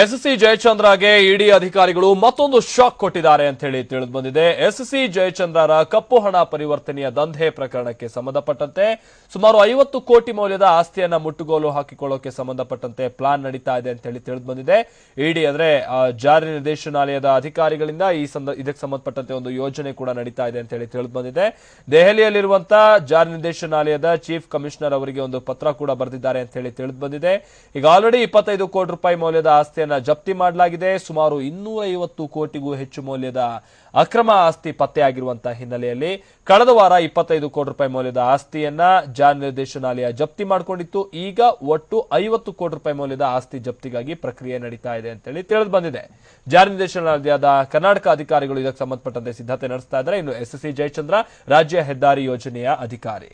SSC ಜಯಚಂದ್ರಗೆ ಇಡಿ ಅಧಿಕಾರಿಗಳು ಮತ್ತೊಂದು shock ಕೊಟ್ಟಿದ್ದಾರೆ ಅಂತ ಹೇಳಿ ತಿಳಿದು ಬಂದಿದೆ. ಎಸ್ಎಸ್ಸಿ ಜಯಚಂದ್ರರ ಕಪ್ಪು ಹಣ ಪರಿವರ್ತನೆಯ ದಂಧೆ ಪ್ರಕರಣಕ್ಕೆ ಸಂಬಂಧಪಟ್ಟಂತೆ ಸುಮಾರು ಐವತ್ತು ಕೋಟಿ ಮೌಲ್ಯದ ಆಸ್ತಿಯನ್ನ ಮುಟ್ಟುಗೋಲು ಹಾಕಿಕೊಳ್ಳೋಕೆ ಸಂಬಂಧಪಟ್ಟಂತೆ ಪ್ಲಾನ್ ನಡೀತಾ ಇದೆ ಅಂತ ಹೇಳಿ ತಿಳಿದು ಬಂದಿದೆ. ಇಡಿ ಅಂದ್ರೆ ಜಾರಿ ನಿರ್ದೇಶನಾಲಯದ ಅಧಿಕಾರಿಗಳಿಂದ ಈ ಇದಕ್ಕೆ ಸಂಬಂಧಪಟ್ಟಂತೆ ಒಂದು ಯೋಜನೆ ಕೂಡ ನಡೀತಾ ಇದೆ ಅಂತ ಹೇಳಿ ತಿಳಿದು ಬಂದಿದೆ. ದೆಹಲಿಯಲ್ಲಿರುವಂತಹ ಜಾರಿ ನಿರ್ದೇಶನಾಲಯದ ಚೀಫ್ ಕಮಿಷನರ್ ಅವರಿಗೆ ಒಂದು ಪತ್ರ ಕೂಡ ಬರೆದಿದ್ದಾರೆ ಅಂತ ಹೇಳಿ ತಿಳಿದು ಬಂದಿದೆ. ಈಗ ಆಲ್ರೆಡಿ ಇಪ್ಪತ್ತೈದು ಕೋಟಿ ರೂಪಾಯಿ ಮೌಲ್ಯದ ಆಸ್ತಿಯನ್ನ ಜಪ್ತಿ ಮಾಡಲಾಗಿದೆ. ಸುಮಾರು ಇನ್ನೂರ ಐವತ್ತು ಕೋಟಿಗೂ ಹೆಚ್ಚು ಮೌಲ್ಯದ ಅಕ್ರಮ ಆಸ್ತಿ ಪತ್ತೆಯಾಗಿರುವಂತಹ ಹಿನ್ನೆಲೆಯಲ್ಲಿ ಕಳೆದ ವಾರ ಇಪ್ಪತ್ತೈದು ಕೋಟಿ ರೂಪಾಯಿ ಮೌಲ್ಯದ ಆಸ್ತಿಯನ್ನ ಜಾರಿ ನಿರ್ದೇಶನಾಲಯ ಜಪ್ತಿ ಮಾಡಿಕೊಂಡಿತ್ತು. ಈಗ ಒಟ್ಟು ಐವತ್ತು ಕೋಟಿ ರೂಪಾಯಿ ಮೌಲ್ಯದ ಆಸ್ತಿ ಜಪ್ತಿಗಾಗಿ ಪ್ರಕ್ರಿಯೆ ನಡೀತಾ ಇದೆ ಅಂತೇಳಿ ತಿಳಿದು ಬಂದಿದೆ. ಜಾರಿ ನಿರ್ದೇಶನಾಲಯದ ಕರ್ನಾಟಕ ಅಧಿಕಾರಿಗಳು ಇದಕ್ಕೆ ಸಂಬಂಧಪಟ್ಟಂತೆ ಸಿದ್ಧತೆ ನಡೆಸ್ತಾ ಇದ್ದಾರೆ. ಇನ್ನು ಎಸ್ಎಸ್ಸಿ ಜಯಚಂದ್ರ, ರಾಜ್ಯ ಹೆದ್ದಾರಿ ಯೋಜನೆಯ ಅಧಿಕಾರಿ.